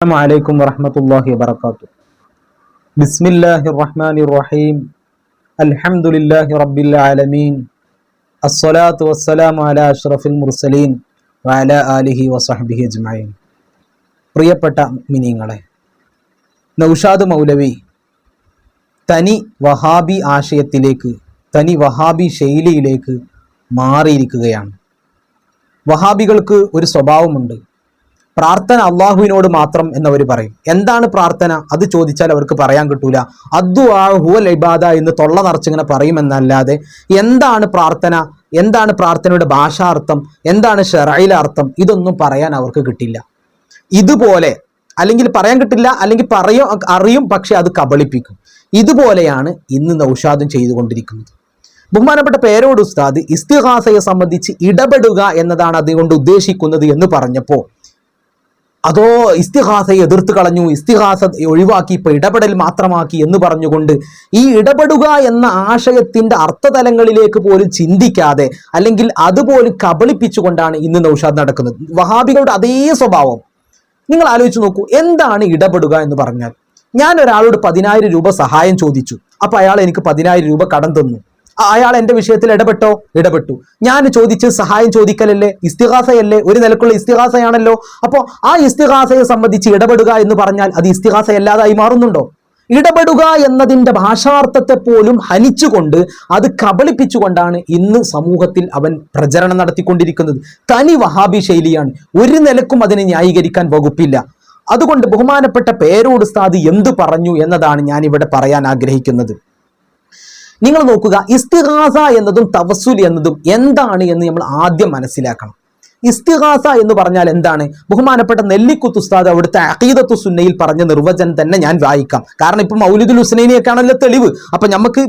السلام عليكم ورحمة الله وبركاته بسم الله الرحمن الرحيم الحمد لله رب العالمين الصلاة والسلام على أشرف المرسلين وعلى آله وصحبه أجمعين പ്രിയപ്പെട്ട മിനിങ്ങളെ നൗഷാദ് മൗലവി തനി വഹാബി ആശയത്തിലേക്ക് തനി വഹാബി ശൈലിയിലേക്ക് മാറിയിരിക്കുകയാണ് വഹാബികൾക്ക് ഒരു സ്വഭാവമുണ്ട് പ്രാർത്ഥന അള്ളാഹുവിനോട് മാത്രം എന്നവർ പറയും. എന്താണ് പ്രാർത്ഥന? അത് ചോദിച്ചാൽ അവർക്ക് പറയാൻ കിട്ടൂല. അദ്ദു ആ ഹുവൽ ഇബാദ എന്ന് തൊള്ള നിറച്ചിങ്ങനെ പറയുമെന്നല്ലാതെ എന്താണ് പ്രാർത്ഥന? എന്താണ് പ്രാർത്ഥനയുടെ ഭാഷാർത്ഥം? എന്താണ് ഷെറയിലെ അർത്ഥം? ഇതൊന്നും പറയാൻ അവർക്ക് കിട്ടില്ല. ഇതുപോലെ അല്ലെങ്കിൽ പറയാൻ കിട്ടില്ല അല്ലെങ്കിൽ പറയും അറിയും പക്ഷെ അത് കബളിപ്പിക്കും. ഇതുപോലെയാണ് ഇന്ന് നൗഷാദും ചെയ്തുകൊണ്ടിരിക്കുന്നത്. ബഹുമാനപ്പെട്ട പേരോട് ഉസ്താദ് ഇസ്തിഹാസയെ സംബന്ധിച്ച് ഇടപെടുക എന്നതാണ് അതുകൊണ്ട് ഉദ്ദേശിക്കുന്നത് എന്ന് പറഞ്ഞപ്പോൾ അതോ ഇസ്തിഹാസയെ എതിർത്ത് കളഞ്ഞു ഇസ്തിഹാസ ഒഴിവാക്കി ഇപ്പൊ ഇടപെടൽ മാത്രമാക്കി എന്ന് പറഞ്ഞുകൊണ്ട് ഈ ഇടപെടുക എന്ന ആശയത്തിന്റെ അർത്ഥതലങ്ങളിലേക്ക് പോലും ചിന്തിക്കാതെ അല്ലെങ്കിൽ അതുപോലും കബളിപ്പിച്ചുകൊണ്ടാണ് ഇന്ന് നൌഷാദ് നടക്കുന്നത്. വഹാബികളുടെ അതേ സ്വഭാവം. നിങ്ങൾ ആലോചിച്ച് നോക്കൂ എന്താണ് ഇടപെടുക എന്ന് പറഞ്ഞാൽ ഞാൻ ഒരാളോട് പതിനായിരം രൂപ സഹായം ചോദിച്ചു. അപ്പൊ അയാൾ എനിക്ക് പതിനായിരം രൂപ കടം തന്നു. അയാൾ എന്റെ വിഷയത്തിൽ ഇടപെട്ടോ? ഇടപെട്ടു. ഞാൻ ചോദിച്ച് സഹായം ചോദിക്കലല്ലേ? ഇസ്തിഹാസയല്ലേ ഒരു നിലക്കുള്ള ഇസ്തിഹാസയാണല്ലോ അപ്പോൾ ആ ഇസ്തിഹാസയെ സംബന്ധിച്ച് ഇടപെടുക എന്ന് പറഞ്ഞാൽ അത് ഇസ്തിഹാസയല്ലാതായി മാറുന്നുണ്ടോ? ഇടപെടുക എന്നതിന്റെ ഭാഷാർത്ഥത്തെ പോലും ഹനിച്ചുകൊണ്ട് അത് കബളിപ്പിച്ചുകൊണ്ടാണ് ഇന്ന് സമൂഹത്തിൽ അവൻ പ്രചരണം നടത്തിക്കൊണ്ടിരിക്കുന്നത്. തനി വഹാബി ശൈലിയാണ്. ഒരു നിലക്കും അതിനെ ന്യായീകരിക്കാൻ വകുപ്പില്ല. അതുകൊണ്ട് ബഹുമാനപ്പെട്ട പേരോട് സ്ഥാതി എന്തു പറഞ്ഞു എന്നതാണ് ഞാൻ ഇവിടെ പറയാൻ ആഗ്രഹിക്കുന്നത്. നിങ്ങൾ നോക്കുക ഇസ്തിഹാസ എന്നതും തവസുൽ എന്നതും എന്താണ് എന്ന് നമ്മൾ ആദ്യം മനസ്സിലാക്കണം. ഇസ്തിഹാസ എന്ന് പറഞ്ഞാൽ എന്താണ്? ബഹുമാനപ്പെട്ട നെല്ലിക്കുത്ത് ഉസ്താദ് അവിടുത്തെ അഖീദത്തു സുന്നയിൽ പറഞ്ഞ നിർവചനം തന്നെ ഞാൻ വായിക്കാം. കാരണം ഇപ്പം മൗലിദുൽ ഹുസ്നൈനിയൊക്കെയാണല്ലോ തെളിവ്. അപ്പൊ നമുക്ക്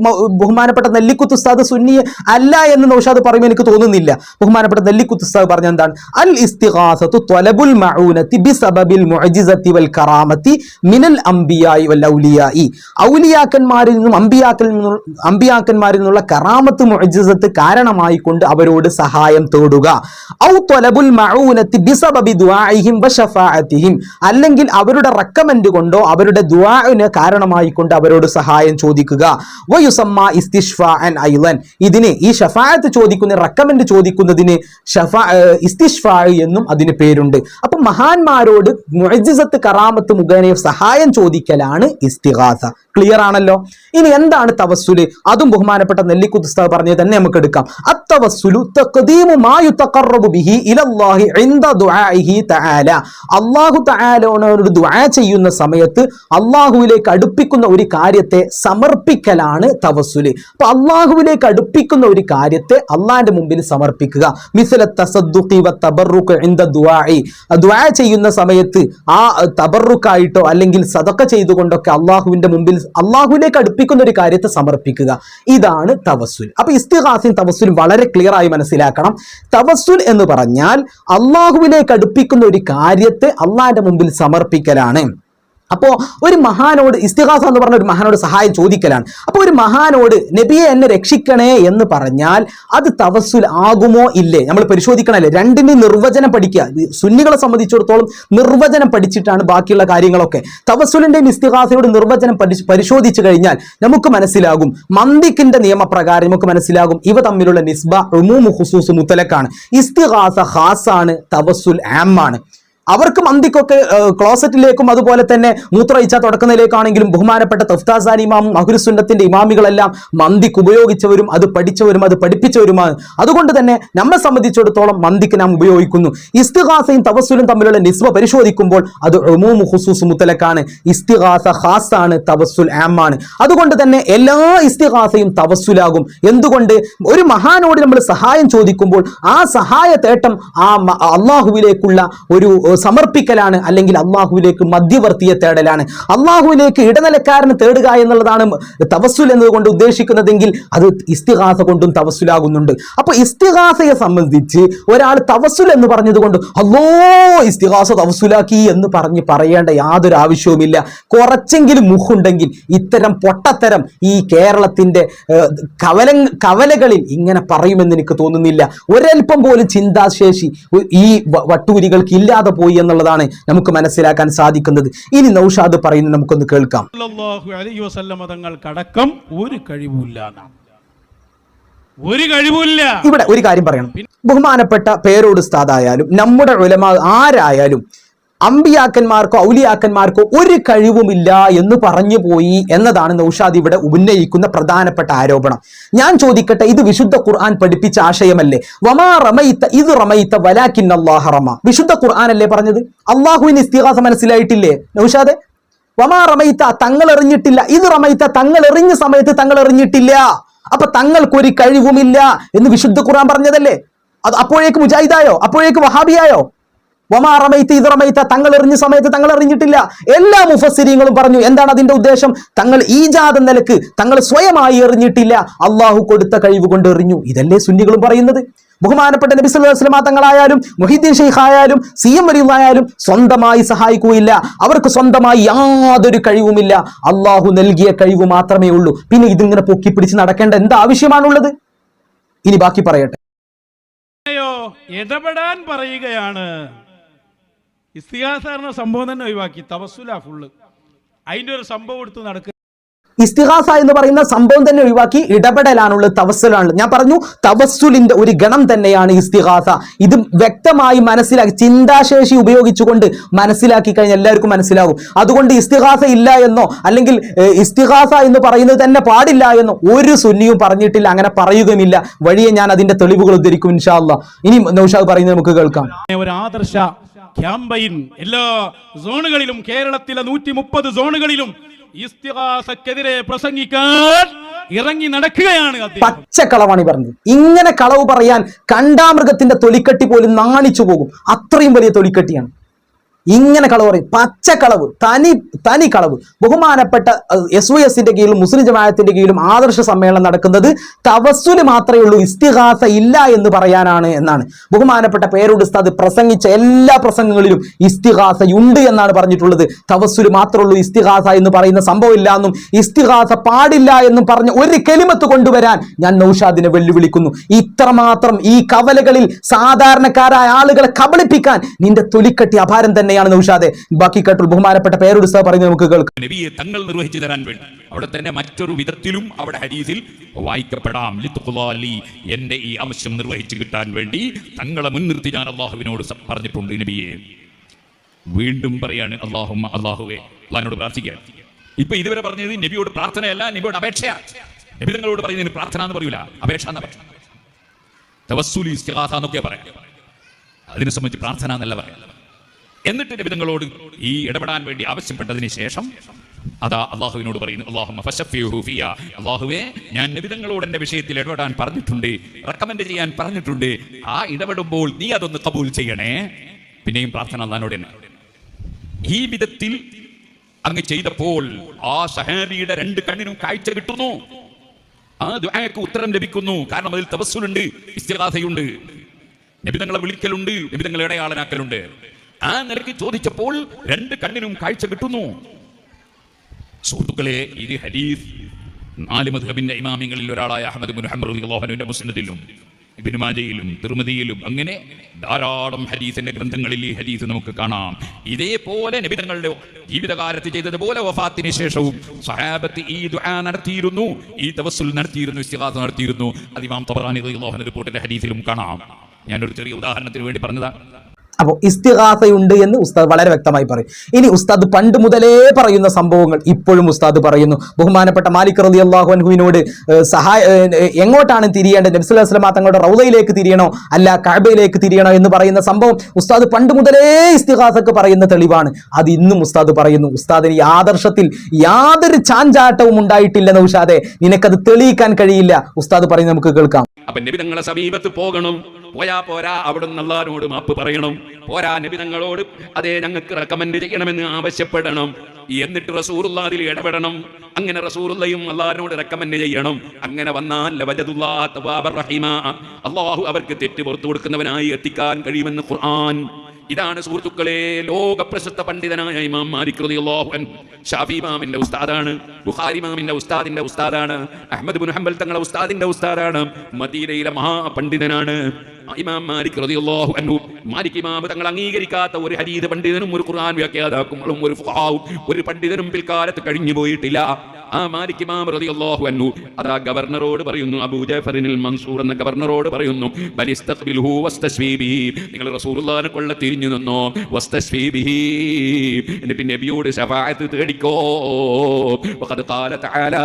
ബഹുമാനപ്പെട്ട നെല്ലിക്കുത്ത് ഉസ്താദ് സുന്നി അല്ല എന്ന് നൗഷാദ് പറയുമ്പോൾ എനിക്ക് തോന്നുന്നില്ല. ബഹുമാനപ്പെട്ട നെല്ലിക്കുത്ത് ഉസ്താദ് പറഞ്ഞ എന്താണ്? അൽ ഇസ്തിഹാസത്തു ത്വലബുൽ മഊനത്തി ബിസബബിൽ മുഅജിസത്തി വൽ കറാമത്തി മിനൽ അംബിയായി വൽ ഔലിയായി. ഔലിയാക്കന്മാരിൽ നിന്നും അംബിയാക്കൽ നിന്നും അംബിയാക്കന്മാരിൽ നിന്നുള്ള കറാമത്ത് മുഅ്ജിസത്ത് കാരണമായിക്കൊണ്ട് അവരോട് സഹായം തേടുക. ഔ ബിസബബി ദുആഇഹിം അല്ലെങ്കിൽ അവരുടെ റെക്കമെൻഡ് കൊണ്ടോ അവരുടെ ദുആഇന് കാരണമായി കൊണ്ടോ അവരോട് സഹായം ചോദിക്കുക. ഐലൻ. ഇതിന് ഈ ഷഫാഅത്ത് ചോദിക്കുന്ന റെക്കമെൻഡ് ചോദിക്കുന്നതിന് എന്നും അതിന് പേരുണ്ട്. അപ്പൊ മഹാന്മാരോട് മുഅ്ജിസത്ത് കറാമത്ത് മുഖേന സഹായം ചോദിക്കലാണ് ഇസ്തിഹാസ ക്ലിയർ ആണല്ലോ? ഇനി എന്താണ് തവസ്സുൽ? അതും ബഹുമാനപ്പെട്ട നെല്ലിക്കുത്ത് ഉസ്താദ് പറഞ്ഞത് തന്നെ നമുക്ക് എടുക്കാം. അത്തവസ്സുലു തഖദീമു മാ ഇലല്ലാഹി ഇൻദ ദുആഇഹി തആല. അല്ലാഹു തആലയോട് ദുആ ചെയ്യുന്ന സമയത്ത് അള്ളാഹുവിലേക്ക് അടുപ്പിക്കുന്ന ഒരു കാര്യത്തെ സമർപ്പിക്കലാണ് തവസുൽ അപ്പൊ അള്ളാഹുവിലേക്ക് അടുപ്പിക്കുന്ന ഒരു കാര്യത്തെ അള്ളാഹിന്റെ മുമ്പിൽ സമർപ്പിക്കുക. ദുആ ചെയ്യുന്ന സമയത്ത് ആ തബറുക്കായിട്ടോ അല്ലെങ്കിൽ സദക്ക ചെയ്തുകൊണ്ടൊക്കെ അള്ളാഹുവിന്റെ മുമ്പിൽ അള്ളാഹുവിലേക്ക് അടുപ്പിക്കുന്ന ഒരു കാര്യത്തെ സമർപ്പിക്കുക. ഇതാണ് തവസുൽ അപ്പൊ ഇസ്തിഹാസിൻ തവസുൽ വളരെ ക്ലിയർ ആയി മനസ്സിലാക്കണം. തവസുൽ എന്ന് പറഞ്ഞാൽ അള്ളാഹുവിലേക്ക് അടുപ്പിക്കുന്ന ഒരു കാര്യത്തെ അള്ളാഹിന്റെ മുമ്പിൽ സമർപ്പിക്കലാണ്. അപ്പോ ഒരു മഹാനോട് ഇസ്തിഹാസ എന്ന് പറഞ്ഞ ഒരു മഹാനോട് സഹായം ചോദിക്കലാണ്. അപ്പോൾ ഒരു മഹാനോട് നബിയെ എന്നെ രക്ഷിക്കണേ എന്ന് പറഞ്ഞാൽ അത് തവസുൽ ആകുമോ ഇല്ലേ? നമ്മൾ പരിശോധിക്കണല്ലേ? രണ്ടിന്റെ നിർവചനം പഠിക്കുക. സുന്നികളെ സംബന്ധിച്ചിടത്തോളം നിർവചനം പഠിച്ചിട്ടാണ് ബാക്കിയുള്ള കാര്യങ്ങളൊക്കെ. തവസുലിന്റെയും ഇസ്തിഹാസയുടെ നിർവചനം പഠിച്ച് പരിശോധിച്ചു കഴിഞ്ഞാൽ നമുക്ക് മനസ്സിലാകും. മന്ദിക്കിന്റെ നിയമപ്രകാരം നമുക്ക് മനസ്സിലാകും. ഇവ തമ്മിലുള്ള നിസ്ബ റുമൂമു ഹുസൂസ് മുത്തലക്കാണ്. ഇസ്തിഹാസ ഹാസാണ് തവസുൽ ആമാണ് അവർക്ക് മന്തിക്കൊക്കെ ക്ലോസറ്റിലേക്കും അതുപോലെ തന്നെ മൂത്രയിച്ച തുടക്കുന്നതിലേക്കാണെങ്കിലും ബഹുമാനപ്പെട്ട തഫ്താസാൻ ഇമാം മഹുരുസുന്നത്തിന്റെ ഇമാമികളെല്ലാം മന്തിക്ക് ഉപയോഗിച്ചവരും അത് പഠിച്ചവരും അത് പഠിപ്പിച്ചവരുമാണ്. അതുകൊണ്ട് തന്നെ നമ്മെ സംബന്ധിച്ചിടത്തോളം മന്തിക്ക് നാം ഉപയോഗിക്കുന്നു. ഇസ്തിഹാസയും തവസ്സുലും തമ്മിലുള്ള നിസ്വ പരിശോധിക്കുമ്പോൾ അത് ഉമൂമു ഹുസൂസ് മുത്തലക്കാണ്. ഇസ്തിഹാസ ഹാസാണ് തവസ്സുൽ ആമാണ്. അതുകൊണ്ട് തന്നെ എല്ലാ ഇസ്തിഹാസയും തവസ്സുലാകും. എന്തുകൊണ്ട്? ഒരു മഹാനോട് നമ്മൾ സഹായം ചോദിക്കുമ്പോൾ ആ സഹായ തേട്ടം ആ അള്ളാഹുവിലേക്കുള്ള ഒരു സമർപ്പിക്കലാണ് അല്ലെങ്കിൽ അള്ളാഹുവിലേക്ക് മധ്യവർത്തിയെ തേടലാണ്. അള്ളാഹുവിലേക്ക് ഇടനിലക്കാരന് തേടുക എന്നുള്ളതാണ് തവസ്സുൽ എന്നതുകൊണ്ട് ഉദ്ദേശിക്കുന്നതെങ്കിൽ അത് ഇസ്തിഹാസ കൊണ്ടും തവസ്സുലാകുന്നുണ്ട്. അപ്പൊ ഇസ്തിഹാസയെ സംബന്ധിച്ച് ഒരാൾ തവസ്സുൽ എന്ന് പറഞ്ഞതുകൊണ്ട് അല്ലോ ഇസ്തിഹാസ തവസ്സുലാക്കി എന്ന് പറഞ്ഞ് പറയേണ്ട യാതൊരു ആവശ്യവുമില്ല. കുറച്ചെങ്കിലും മുഖുണ്ടെങ്കിൽ ഇത്തരം പൊട്ടത്തരം ഈ കേരളത്തിന്റെ കവല കവലകളിൽ ഇങ്ങനെ പറയുമെന്ന് എനിക്ക് തോന്നുന്നില്ല. ഒരൽപ്പം പോലും ചിന്താശേഷി ഈ വട്ടൂരികൾക്ക് ഇല്ലാതെ പോയി എന്നുള്ളതാണ് നമുക്ക് മനസ്സിലാക്കാൻ സാധിക്കുന്നത്. ഇനി നൗഷാദ് പറയുന്നത് നമുക്കൊന്ന് കേൾക്കാം. തങ്ങൾക്കടക്കം ഒരു കഴിവില്ല ഒരു ഇവിടെ ഒരു കാര്യം പറയണം. ബഹുമാനപ്പെട്ട പേരോട് സ്ഥാതായാലും നമ്മുടെ ഉലമ ആരായാലും അമ്പിയാക്കന്മാർക്കോ ഔലിയാക്കന്മാർക്കോ ഒരു കഴിവുമില്ല എന്ന് പറഞ്ഞു പോയി എന്നതാണ് നൗഷാദ് ഇവിടെ ഉന്നയിക്കുന്ന പ്രധാനപ്പെട്ട ആരോപണം. ഞാൻ ചോദിക്കട്ടെ ഇത് വിശുദ്ധ ഖുർആൻ പഠിപ്പിച്ച ആശയമല്ലേ? വമാ റമയിത്ത ഇത് റമയിത്ത വലാക്കിൻ അള്ളാഹ റമ. വിശുദ്ധ ഖുർആൻ അല്ലേ പറഞ്ഞത്? അള്ളാഹുവിന് ഇസ്തിഹാസ മനസ്സിലായിട്ടില്ലേ നൗഷാദ്? വമാ റമയിത്ത തങ്ങൾ എറിഞ്ഞിട്ടില്ല ഇത് റമയിത്ത തങ്ങൾ എറിഞ്ഞ സമയത്ത് തങ്ങൾ എറിഞ്ഞിട്ടില്ല അപ്പൊ തങ്ങൾക്കൊരു കഴിവുമില്ല എന്ന് വിശുദ്ധ ഖുർആൻ പറഞ്ഞതല്ലേ? അത് അപ്പോഴേക്ക് മുജാഹിദായോ? അപ്പോഴേക്ക് വഹാബിയായോ? വമാ റമൈത്ത് ഇത് റമൈത്ത തങ്ങൾ എറിഞ്ഞ സമയത്ത് തങ്ങൾ എറിഞ്ഞിട്ടില്ല എല്ലാ മുഫസ്സിരിങ്ങളും പറഞ്ഞു എന്താണ് അതിന്റെ ഉദ്ദേശം? തങ്ങൾ ഈജാദ് നിലയ്ക്ക് തങ്ങൾ സ്വയമായി എറിഞ്ഞിട്ടില്ല. അള്ളാഹു കൊടുത്ത കഴിവ് കൊണ്ട് എറിഞ്ഞു. ഇതല്ലേ സുന്നികളും പറയുന്നത്? ബഹുമാനപ്പെട്ട നബി സല്ലല്ലാഹു അലൈഹി വസല്ലം തങ്ങളായാലും മുഹിദ്ദീൻ ഷെയ്ഖ് ആയാലും സി എം വരിയായാലും സ്വന്തമായി സഹായിക്കുകയില്ല. അവർക്ക് സ്വന്തമായി യാതൊരു കഴിവുമില്ല. അള്ളാഹു നൽകിയ കഴിവ് മാത്രമേ ഉള്ളൂ. പിന്നെ ഇതിങ്ങനെ പൊക്കി പിടിച്ച് നടക്കേണ്ട എന്ത് ആവശ്യമാണുള്ളത്? ഇനി ബാക്കി പറയട്ടെ. ഇടപെടാൻ പറയുകയാണ്. ഇസ്തിഹാസാറിന സംഭവം തന്നെ ഒഴിവാക്കി. തവസുല ഫുള്ള് അതിന്റെ ഒരു സംഭവം എടുത്ത് നടക്കുക ഇസ്തിഹാസ എന്ന് പറയുന്ന സംഭവം തന്നെ ഒഴിവാക്കി ഇടപെടലാണുള്ളത് തവസ്സുലാണുള്ളത് ഞാൻ പറഞ്ഞു തവസ്സുലിന്റെ ഒരു ഗണം തന്നെയാണ് ഇസ്തിഹാസ ഇത് വ്യക്തമായി മനസ്സിലാക്കി ചിന്താശേഷി ഉപയോഗിച്ചുകൊണ്ട് മനസ്സിലാക്കി കഴിഞ്ഞാൽ എല്ലാവർക്കും മനസ്സിലാകും. അതുകൊണ്ട് ഇസ്തിഹാസ ഇല്ല എന്നോ അല്ലെങ്കിൽ ഇസ്തിഹാസ എന്ന് പറയുന്നത് തന്നെ പാടില്ല എന്നോ ഒരു സുന്നിയും പറഞ്ഞിട്ടില്ല അങ്ങനെ പറയുകയുമില്ല. വഴിയെ ഞാൻ അതിന്റെ തെളിവുകൾ ഉദ്ധരിക്കും ഇൻഷാ അല്ലാ ഇനി നൗഷാദ് പറയുന്നത് നമുക്ക് കേൾക്കാം. ഒരു ആദർശ ക്യാമ്പയിൻ എല്ലാ സോണുകളിലും കേരളത്തിലെ നൂറ്റി മുപ്പത് സോണുകളിലും ഇസ്തിഹാസക്കെതിരെ പ്രസംഗിക്കാൻ ഇറങ്ങി നടക്കുകയാണ് പച്ച പച്ചക്കളവാണ് പറഞ്ഞത്. ഇങ്ങനെ കളവ് പറയാൻ കണ്ടാമൃഗത്തിന്റെ തൊലിക്കട്ടി പോലും നാണിച്ചു പോകും. അത്രയും വലിയ തൊലിക്കട്ടിയാണ്. ഇങ്ങനെ കളവ് പറയും. പച്ചക്കളവ് തനി തനി കളവ്. ബഹുമാനപ്പെട്ട എസ് ഒ എസിന്റെ കീഴിലും മുസ്ലിം ജമാഅത്തിന്റെ കീഴിലും ആദർശ സമ്മേളനം നടക്കുന്നത് തവസ്സുൽ മാത്രമേ ഉള്ളൂ ഇസ്തിഹാസ ഇല്ല എന്ന് പറയാനാണ് എന്നാണ്. ബഹുമാനപ്പെട്ട പേരോട് ഉസ്താദ് പ്രസംഗിച്ച എല്ലാ പ്രസംഗങ്ങളിലും ഇസ്തിഹാസ ഉണ്ട് എന്നാണ് പറഞ്ഞിട്ടുള്ളത്. തവസ്സുൽ മാത്രമേ ഉള്ളൂ ഇസ്തിഹാസ എന്ന് പറയുന്ന സംഭവം ഇല്ല എന്നും ഇസ്തിഹാസ പാടില്ല എന്നും പറഞ്ഞ ഒരു കെലിമത്ത് കൊണ്ടുവരാൻ ഞാൻ നൌഷാദിനെ വെല്ലുവിളിക്കുന്നു. ഇത്രമാത്രം ഈ കവലകളിൽ സാധാരണക്കാരായ ആളുകളെ കബളിപ്പിക്കാൻ നിന്റെ തൊലിക്കട്ടി അപാരം തന്നെയാണ് നൌഷാദെ ബാക്കി കേട്ടു ബഹുമാനപ്പെട്ട പേരോട് ഉസ്താദ് പറയുന്നത് നമുക്ക് കേൾക്കാം. നബിയെ തങ്ങൾ നിർവഹിച്ചു തരാൻ വേണ്ടി. അവിടെ തന്നെ മറ്റൊരു വിധത്തിലും അവിടെ ഹരീസിൽ വായിക്കപ്പെടാം. എന്റെ ഈ ആവശ്യം നിർവഹിച്ചു കിട്ടാൻ വേണ്ടി തങ്ങളെ മുൻനിർത്തി ഞാൻ അള്ളാഹുവിനോട് പറഞ്ഞിട്ടുണ്ട് നബിയെ. വീണ്ടും പറയാണ് അള്ളാഹുമ്മ അള്ളാഹുവെ. അള്ളഹാനോട് പ്രാർത്ഥിക്കാൻ ഇപ്പൊ ഇതുവരെ പറഞ്ഞത് നബിയോട് പ്രാർത്ഥനയല്ല നബിയോട് അപേക്ഷയാണ് നബി തങ്ങളോട് പറയുന്നതിന് പ്രാർത്ഥന എന്ന് പറയൂല. അപേക്ഷ എന്ന് പറയാം? തവസ്സുലി എന്നൊക്കെ പറയാം. അതിനെ സംബന്ധിച്ച് പ്രാർത്ഥന എന്നല്ല പറയാം. എന്നിട്ട് നബിതങ്ങളോട് ഈ ഇടപെടാൻ വേണ്ടി ആവശ്യപ്പെട്ടതിന് ശേഷം അതാ അള്ളാഹുവിനോട് പറയുന്നു അള്ളാഹുമ്മ ഫശഫിഹു ഫിയ. അള്ളാഹുവേ ഞാൻ നബിതങ്ങളോട് എന്റെ വിഷയത്തിൽ ഇടപെടാൻ പറഞ്ഞിട്ടുണ്ട് റെക്കമെൻഡ് ചെയ്യാൻ പറഞ്ഞിട്ടുണ്ട്. ആ ഇടപെടുമ്പോൾ നീ അതൊന്ന് കബൂൽ ചെയ്യണേ. പിന്നെയും പ്രാർത്ഥന അള്ളഹാനോട് തന്നെ. ഈ വിധത്തിൽ അങ്ങ് ചെയ്തപ്പോൾ ആ സഹാബിയുടെ രണ്ട് കണ്ണിനും കാഴ്ച കിട്ടുന്നു. ആ ദുആക്ക് ഉത്തരം ലഭിക്കുന്നു. കാരണം അതിൽ തപസ്സുണ്ട് ഇസ്തിഗാഥയുണ്ട് നബിതങ്ങളെ വിളിക്കലുണ്ട് നബിതങ്ങളെ ഇടയാളനാക്കലുണ്ട്. ആ നിലയ്ക്ക് ചോദിച്ചപ്പോൾ രണ്ട് കണ്ണിനും കാഴ്ച കിട്ടുന്നു. സുഹൃത്തുക്കളെ ഇത് ഹരീഫ് നാല് മധുഹബിന്റെ ഇമാമിങ്ങളിൽ ഒരാളായ അഹമ്മദ് ബിൻ മുസ്ലിത്തിലും ിലും തിരുമതിയിലും അങ്ങനെ ധാരാളം ഹരീസിന്റെ ഗ്രന്ഥങ്ങളിൽ ഈ ഹരീസ് നമുക്ക് കാണാം. ഇതേപോലെ നബിതങ്ങളുടെ ജീവിതകാലത്ത് ചെയ്തതുപോലെ വഫാത്തിന് ശേഷവും സഹാബത്ത് ഈ ദുആ നടത്തിയിരുന്നു ഈ തവസ്സുൽ നടത്തിയിരുന്നു ഇസ്തിഗാസ നടത്തിയിരുന്നു. അത് ഇമാം തബറാനി അൻഹു റിപ്പോർട്ടിന്റെ ഹദീസിലും കാണാം. ഞാനൊരു ചെറിയ ഉദാഹരണത്തിന് വേണ്ടി പറഞ്ഞതാ. അപ്പോൾ ഇസ്തിഹാസയുണ്ട് എന്ന് ഉസ്താദ് വളരെ വ്യക്തമായി പറയും. ഇനി ഉസ്താദ് പണ്ട് മുതലേ പറയുന്ന സംഭവങ്ങൾ ഇപ്പോഴും ഉസ്താദ് പറയുന്നു. ബഹുമാനപ്പെട്ട മാലിക് റതി അള്ളാഹു അൻഹുവിനോട് സഹായ എങ്ങോട്ടാണ് തിരിയേണ്ടത്? നബ്സുല്ലാസ്ലമ തങ്ങളുടെ റൗദയിലേക്ക് തിരിയണോ? അല്ല കഴബയിലേക്ക് തിരിയണോ എന്ന് പറയുന്ന സംഭവം ഉസ്താദ് പണ്ട് മുതലേ ഇസ്തിഹാസക്ക് പറയുന്ന തെളിവാണ്. അത് ഇന്നും ഉസ്താദ് പറയുന്നു. ഉസ്താദിന് ഈ ആദർശത്തിൽ യാതൊരു ചാഞ്ചാട്ടവും ഉണ്ടായിട്ടില്ല ഉഷാദെ. നിനക്കത് തെളിയിക്കാൻ കഴിയില്ല. ഉസ്താദ് പറയുന്നത് നമുക്ക് കേൾക്കാം. അപ്പൊ സമീപത്ത് പോകണം. പോയാ പോരാ അവിടെ അള്ളാഹിനോട് മാപ്പ് പറയണം. പോരാ നബിതങ്ങളോട് അതേ ഞങ്ങൾക്ക് റെക്കമെൻഡ് ചെയ്യണമെന്ന് ആവശ്യപ്പെടണം. എന്നിട്ട് റസൂറുള്ള അതിൽ ഇടപെടണം. അങ്ങനെ റസൂറുള്ളയും അള്ളാഹിനോട് റെക്കമെൻഡ് ചെയ്യണം. അങ്ങനെ വന്നാൽ. അള്ളാഹു അവർക്ക് തെറ്റ് പുറത്തു കൊടുക്കുന്നവനായി എത്തിക്കാൻ കഴിയുമെന്ന് ഖുർആൻ ഇതാണ് സുഹൃത്തുക്കളെ ലോക പ്രശസ്ത പണ്ഡിതനായ ഇമാം മാലിക് റളിയല്ലാഹു ഷാഫി ഇമാമിന്റെ ഉസ്താദാണ് ബുഖാരി ഇമാമിന്റെ ഉസ്താദിന്റെ ഉസ്താദാണ് അഹ്മദ് ബിൻ ഹംബൽ തങ്ങളുടെ ഉസ്താദിന്റെ ഉസ്താദാണ് മദീനയിലെ മഹാപണ്ഡിതനാണ് ഇമാം മാലിക് റളിയല്ലാഹു അൻഹു. മാലിക് ഇമാം തങ്ങൾ അംഗീകരിക്കാത്ത ഒരു ഹദീസ് പണ്ഡിതനും ഒരു ഖുർആൻ വ്യാഖ്യാതാക്കളും ഒരു ഫുഖാവും ഒരു പണ്ഡിതനും പിൽക്കാലത്ത് കഴിഞ്ഞു പോയിട്ടില്ല. ആ മാലിക് ഇമാം റളിയല്ലാഹു അൻഹു അതാ ഗവർണറോട് പറയുന്നു അബൂ ജാഫറിനിൽ മൻസൂർ എന്ന ഗവർണറോട് പറയുന്നു ബലിസ്തഖ്ബിൽഹു വസ്തശ്വീ നിങ്ങൾ റസൂലുള്ളാഹിനെ കൊള്ള തിരിഞ്ഞു നിന്നോ? വസ്തശ്വീബിഹി എന്നെ എന്നിട്ട് നബിയോട് ശഫാഅത്ത് തേടിക്കോ? വഖദ് ഖാല തആല.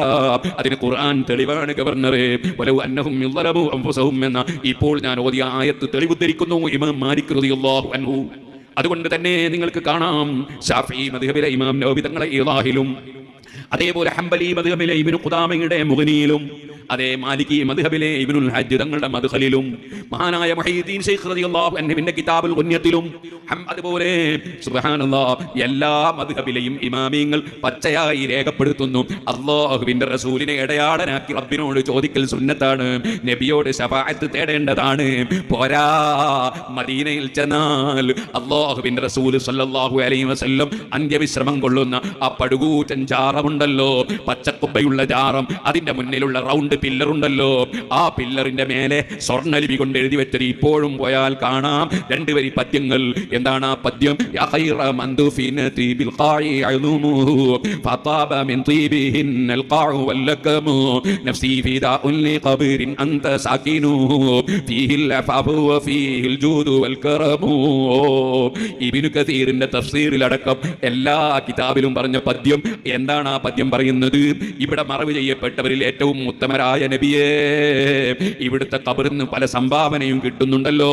അതിനെ ഖുർആൻ തെളിവാണ് ഗവർണറെ. വലൗ അന്നഹും യളറബു അൻഫുസഹും എന്ന ഇപ്പോൾ ഞാൻ ഓതിയ ആയത്ത് തെളിവുദ്ധരിക്കുന്നു ഇമാം മാലിക് റളിയല്ലാഹു അൻഹു. അതുകൊണ്ട് തന്നെ നിങ്ങൾക്ക് കാണാം ഷാഫി മദ്ഹബിലെ ഇമാം നബി തങ്ങളെ ഇലാഹിലും അതേപോലെ ഹംബലി മദ്ഹബിലെ ഇബ്നു ഖുദാമയുടെ മുഗ്നിയിലും അതേ മാലിക്കി മദ്ഹബിലെ ഇബ്നുൽ ഹജ്ജ് തങ്ങളുടെ മദ്ഹലിലും മഹാനായ മുഹയ്യിദ്ദീൻ ശൈഖ് റളിയല്ലാഹു അൻഹുവിന്റെ കിതാബുൽ ഉന്നത്തിലും അതുപോലെ സുബ്ഹാനല്ലാഹ് എല്ലാ മദ്ഹബിലെയും ഇമാമിയങ്ങൾ പച്ചയായി രേഖപ്പെടുത്തുന്നു. അള്ളാഹുവിന്റെ റസൂലിനെ ഇടയാടനാക്കി റബ്ബിനോട് ചോദിക്കൽ സുന്നത്താണ്. നബിയോട് ശഫാഅത്ത് തേടേണ്ടതാണ്. പോരാ മദീനയിൽ ചെന്നാൽ അള്ളാഹുവിന്റെ റസൂൽ സല്ലല്ലാഹു അലൈഹി വസല്ലം അന്ത്യവിശ്രമം കൊള്ളുന്ന ആ പടുകൂറ്റൻ ജാറമുണ്ടല്ലോ പച്ചക്കുപ്പയുള്ള ജാറം അതിന്റെ മുന്നിലുള്ള റൗണ്ട് രണ്ട് പില്ലറുണ്ടല്ലോ ആ പില്ലറിന്റെ മേലെ സ്വർണലിപി കൊണ്ട് എഴുതി വെച്ചത് ഇപ്പോഴും പോയാൽ കാണാം. രണ്ട് വരി പദ്യങ്ങൾ. എന്താണ് ആ പദ്യം? ഇബിനു കസീറിന്റെ തഫ്സീറിലടക്കം എല്ലാ കിതാബിലും പറഞ്ഞ പദ്യം. എന്താണ് ആ പദ്യം പറയുന്നത്? ഇവിടെ മറവ് ചെയ്യപ്പെട്ടവരിൽ ഏറ്റവും ഉത്തമരായ നബിയെ ഇവിടുത്തെ കബറിന്ന് പല സംഭാവനയും കിട്ടുന്നുണ്ടല്ലോ.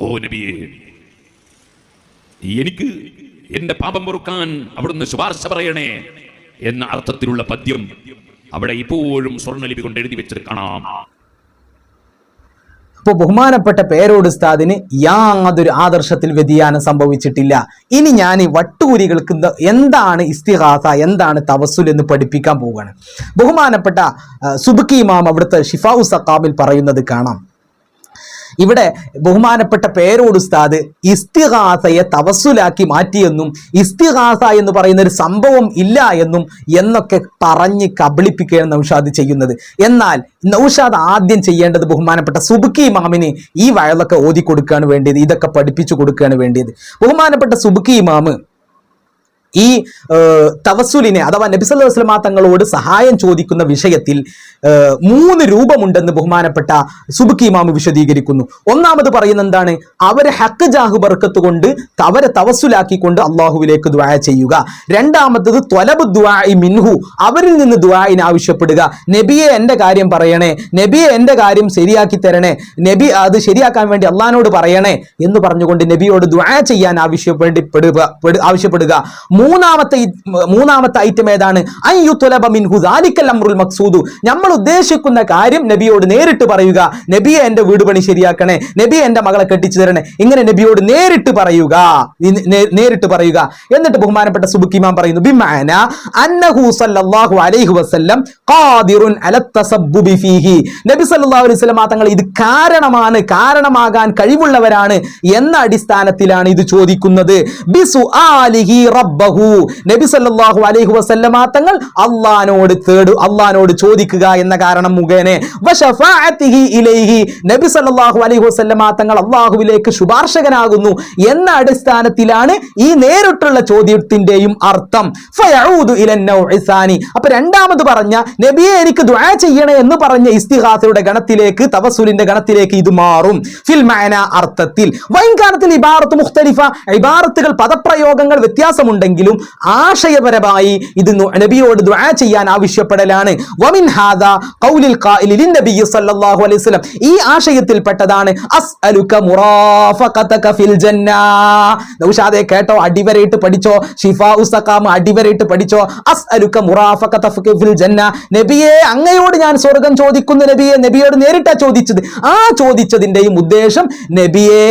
ഓ നബിയെ എനിക്ക് എന്റെ പാപം പൊറുക്കാൻ അവിടുന്ന് ശുപാർശ പറയണേ എന്ന അർത്ഥത്തിലുള്ള പദ്യം അവിടെ ഇപ്പോഴും സ്വർണലിപി കൊണ്ട് എഴുതി വെച്ചിട്ട് കാണാം അപ്പോൾ ബഹുമാനപ്പെട്ട പേരോട് ഉസ്താദിന് യാതൊരു ആദർശത്തിൽ വ്യതിയാനം സംഭവിച്ചിട്ടില്ല. ഇനി ഞാൻ ഈ വട്ടൂരികൾക്ക് എന്താണ് ഇസ്തിഹാസ എന്താണ് തവസുൽ എന്ന് പഠിപ്പിക്കാൻ പോവുകയാണ്. ബഹുമാനപ്പെട്ട സുബക്കി സുബ്കി ഇമാം അവിടുത്തെ ഷിഫാ സക്കാമിൽ പറയുന്നത് കാണാം. ഇവിടെ ബഹുമാനപ്പെട്ട പേരോട് ഉസ്താദ് ഇസ്തിഹാസയെ തവസുലാക്കി മാറ്റിയെന്നും ഇസ്തിഹാസ എന്ന് പറയുന്ന ഒരു സംഭവം ഇല്ല എന്നും എന്നൊക്കെ പറഞ്ഞ് കബളിപ്പിക്കുകയാണ് നൗഷാദ് ചെയ്യുന്നത്. എന്നാൽ നൗഷാദ് ആദ്യം ചെയ്യേണ്ടത് ബഹുമാനപ്പെട്ട സുബുക്കി ഇമാമിന് ഈ വയലൊക്കെ ഓതി കൊടുക്കുകയാണ് വേണ്ടിയത്. ഇതൊക്കെ പഠിപ്പിച്ചു കൊടുക്കുകയാണ് വേണ്ടിയത്. ബഹുമാനപ്പെട്ട സുബുക്കി ഇമാമ് ഈ തവസുലിനെ അഥവാ നബിസല്ലാ വസ്ലമാ തങ്ങളോട് സഹായം ചോദിക്കുന്ന വിഷയത്തിൽ മൂന്ന് രൂപമുണ്ടെന്ന് ബഹുമാനപ്പെട്ട സുബുക്കി ഇമാമ് വിശദീകരിക്കുന്നു. ഒന്നാമത് പറയുന്ന എന്താണ്? അവരെ ഹക്ക് ജാഹു ബർക്കത്ത് കൊണ്ട് അവരെ തവസുലാക്കിക്കൊണ്ട് അള്ളാഹുവിലേക്ക് ദ്വായ ചെയ്യുക. രണ്ടാമത്തത് ത്വലബ് ദ്വായി മിൻഹു അവരിൽ നിന്ന് ദ്വായിന് ആവശ്യപ്പെടുക. നബിയെ എന്റെ കാര്യം പറയണേ നബിയെ എന്റെ കാര്യം ശരിയാക്കി തരണേ നബി അത് ശരിയാക്കാൻ വേണ്ടി അള്ളഹാനോട് പറയണേ എന്ന് പറഞ്ഞുകൊണ്ട് നബിയോട് ദ്വായ ചെയ്യാൻ ആവശ്യപ്പെടുക പെടു- ആവശ്യപ്പെടുക. മൂന്നാമത്തെ മൂന്നാമത്തെ ഐറ്റം ഏതാണ്? അമ്രുൽ മക്സൂദു. നമ്മൾ ഉദ്ദേശിക്കുന്ന കാര്യം നബിയോട് നേരിട്ട് പറയുക. നബിയെ എന്റെ വീട് പണി ശരിയാക്കണേ. നബിയെ എന്റെ മകളെ കെട്ടിച്ചു തരണേ. ഇങ്ങനെ നബിയോട് നേരിട്ട് പറയുക. നേരിട്ട് പറയുക. എന്നിട്ട് ബഹുമാനപ്പെട്ട സുബുക്കിമാൻ പറയുന്നു ബിമാന അന്നഹു സല്ലല്ലാഹു അലൈഹി വസല്ലം ഖാദിറുൻ ഫീഹി. നബി സല്ലല്ലാഹു അലൈഹി വസല്ലം തങ്ങൾ ഇത് കാരണമാണ് കാരണമാകാൻ കഴിവുള്ളവരാണ് എന്ന അടിസ്ഥാനത്തിലാണ് ഇത് ചോദിക്കുന്നത്. ബിസുആലിഹി റബ്ബഹു നബി സല്ലല്ലാഹു അലൈഹി വസല്ലമ തങ്ങൾ അള്ളാനോട് തേടു അള്ളഹാനോട് ചോദിക്കുക എന്ന കാരണം മുഖേന. ഇലൈഹി. നബി സല്ലല്ലാഹു അലൈഹി വസല്ലമ തങ്ങൾ അള്ളാഹുവിലേക്ക് ശുപാർശകനാകുന്നു എന്ന അടിസ്ഥാനത്തിലാണ് ഈ നേരിട്ടുള്ള ചോദ്യത്തിന്റെയും അർത്ഥം. അപ്പൊ രണ്ടാമത് പറഞ്ഞ നബിയെ എനിക്ക് ദുആ ചെയ്യണേ എന്ന് പറഞ്ഞ ഇസ്തിഹാസയുടെ ഗണത്തിലേക്ക് തവസുലിന്റെ ഗണത്തിലേക്ക് ഇത് മാറും. ഫിൽ മാന അർത്ഥത്തിൽ. വൈകാലത്തിൽ ഇബാറത്ത് മുഖ്തലിഫ. ഇബാറത്തുകൾ പദപ്രയോഗങ്ങൾ വ്യത്യാസമുണ്ടെങ്കിലും ആശയപരമായി ഇത് നബിയോട് ദുആ ചെയ്യാൻ ആവശ്യപ്പെടലാണ്. വമിൻ ഹാദ ഖായിലി ലിന്നബിയ്യി സല്ലല്ലാഹു അലൈഹി വസല്ലം. ഈ ആശയത്തിൽപ്പെട്ടതാണ് അസ്അലുക മുറാഫഖതക ഫിൽ ജന്ന. നൗഷാദേ കേട്ടോ അടിവരയിട്ട് പഠിച്ചോ? ഷിഫാ ഉസഖാം അടിവരയിട്ട് പഠിച്ചോ? അസ്അലുക മുറാഫഖത ഫിൽ ജന്ന. നബിയെ അങ്ങയോട് ഞാൻ സ്വർഗം ചോദിക്കുന്നു നബിയെ നബിയോട് നേരിട്ടാ ചോദിച്ചത്. ആ ചോദിച്ചതിന്റെയും ഉദ്ദേശം നബിയെ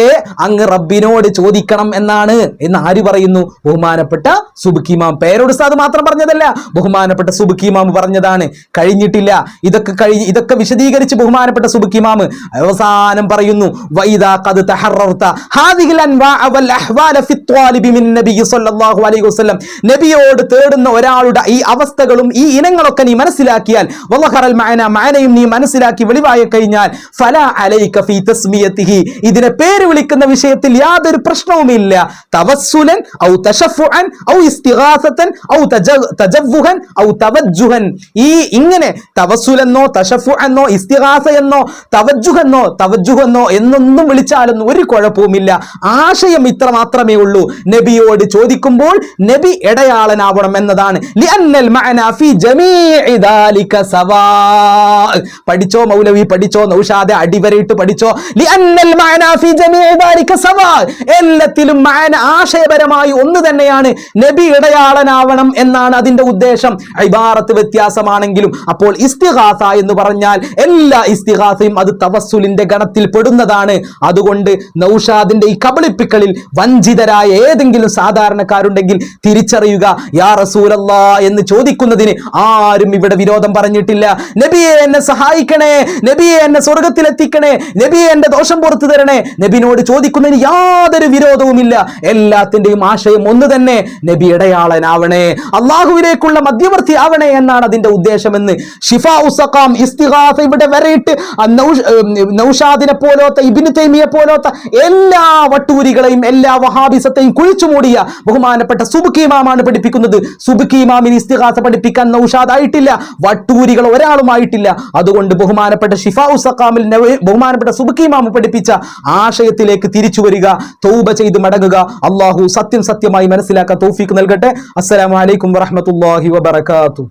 അങ്ങ് റബ്ബിനോട് ചോദിക്കണം എന്നാണ്. എന്ന് ആര് പറയുന്നു? ബഹുമാനപ്പെട്ട സുബുക്കി ഇമാം പേരോട് ഉസ്താദ് മാത്രം പറഞ്ഞതല്ല. ബഹുമാനപ്പെട്ട സുബുക്കിമാം പറഞ്ഞതാണ്. കഴിഞ്ഞിട്ടില്ല. ഇതൊക്കെ കഴിഞ്ഞ് ഇതൊക്കെ വിശദീകരിച്ച് ബഹുമാനപ്പെട്ട സുബുക്കിമാം അവസാനം പറയുന്നു വൈദാ ഖദ് ഹാദിഹിൽ അഹ്വാല സ്വല്ലല്ലാഹു അലൈഹി വസല്ലം. നബിയോട് തേടുന്ന ഒരാളുടെ ഈ അവസ്ഥകളും ഈ ഇനങ്ങളൊക്കെ നീ മനസ്സിലാക്കിയാൽ വല്ലഹറൽ മഅന നീ മനസ്സിലാക്കി വെളിവായി കഴിഞ്ഞാൽ ഫല അലൈക ഫീ ഇതിനെ പേര് വിളിക്കുന്ന വിഷയത്തിൽ യാതൊരു പ്രശ്നവുമില്ല. തവസ്സുലൻ ഔ ഔ ഇസ്തിഗാസതൻ ഔ തജ- ഔ തവജ്ജുഹൻ. ഈ ഇങ്ങനെ തവസുലെന്നോ തഷഫു എന്നോ ഇസ്തിഹാസ എന്നോ തവജുഹെന്നോ തവജുഹെന്നോ എന്നൊന്നും വിളിച്ചാലും ഒരു കുഴപ്പവുമില്ല. ആശയം ഇത്ര മാത്രമേ ഉള്ളൂ. നബിയോട് ചോദിക്കുമ്പോൾ നബി ഇടയാളനാവണം എന്നതാണ്. പഠിച്ചോ മൗലവി പഠിച്ചോ നൗഷാദെ അടിവരയിട്ട് പഠിച്ചോ? എല്ലാത്തിലും ആശയപരമായി ഒന്ന് തന്നെയാണ്. നബി ഇടയാളനാവണം എന്നാണ് അതിന്റെ ഉദ്ദേശം. ഇബാറത്ത് വ്യത്യാസമാണെങ്കിലും അപ്പോൾ ഇസ്തിഹാസ എന്ന് പറഞ്ഞാൽ എല്ലാ ഇസ്തിഹാസയും അത് തവസ്സുലിന്റെ ഗണത്തിൽ പെടുന്നതാണ്. അതുകൊണ്ട് നൗഷാദിന്റെ ഈ കബളിപ്പിക്കലിൽ വഞ്ചിതരായ ഏതെങ്കിലും സാധാരണക്കാരുണ്ടെങ്കിൽ തിരിച്ചറിയുക യാ റസൂലല്ല എന്ന് ചോദിക്കുന്നതിന് ആരും ഇവിടെ വിരോധം പറഞ്ഞിട്ടില്ല. നബിയെ എന്നെ സഹായിക്കണേ നബിയെ എന്നെ സ്വർഗത്തിലെത്തിക്കണേ നബിയെ എന്റെ ദോഷം പുറത്തു തരണേ. നബിനോട് ചോദിക്കുന്നതിന് യാതൊരു വിരോധവുമില്ല. എല്ലാത്തിന്റെയും ആശയം ഒന്ന് തന്നെ നബി ഇടയാളനാവണേ അള്ളാഹുവിലേക്കുള്ള മധ്യവർത്തി ആവണേ എന്നാണ് അതിന്റെ ഉദ്ദേശമെന്ന് ഷിഫ ഉസക്കാം ഇസ്തിഹാസ ഇവിടെ വരെയിട്ട് നൌഷാദിനെ പോലോത്ത ഇബിന് തൈമിയെ പോലോത്ത എല്ലാ വട്ടൂരികളെയും എല്ലാ വഹാബിസത്തെയും കുഴിച്ചു മൂടിയ ബഹുമാനപ്പെട്ട സുബുക്കി ഇമാമാണ് പഠിപ്പിക്കുന്നത്. സുബുക്കി ഇമാമിന് ഇസ്തിഹാസ പഠിപ്പിക്കാൻ നൗഷാദ് ആയിട്ടില്ല വട്ടൂരികൾ ഒരാളുമായിട്ടില്ല. അതുകൊണ്ട് ബഹുമാനപ്പെട്ട ഷിഫ ഉസക്കാമിൽ ബഹുമാനപ്പെട്ട സുബുക്കി പഠിപ്പിച്ച ആശയത്തിലേക്ക് തിരിച്ചു വരിക തൗബ ചെയ്ത് മടങ്ങുക അള്ളാഹു സത്യം സത്യമായി മനസ്സിലാക്കാൻ തൗഫീക്ക് നൽകട്ടെ. അസ്സലാമു അലൈക്കും വറഹ്മത്തുള്ളാഹി വബറകാതുഹു.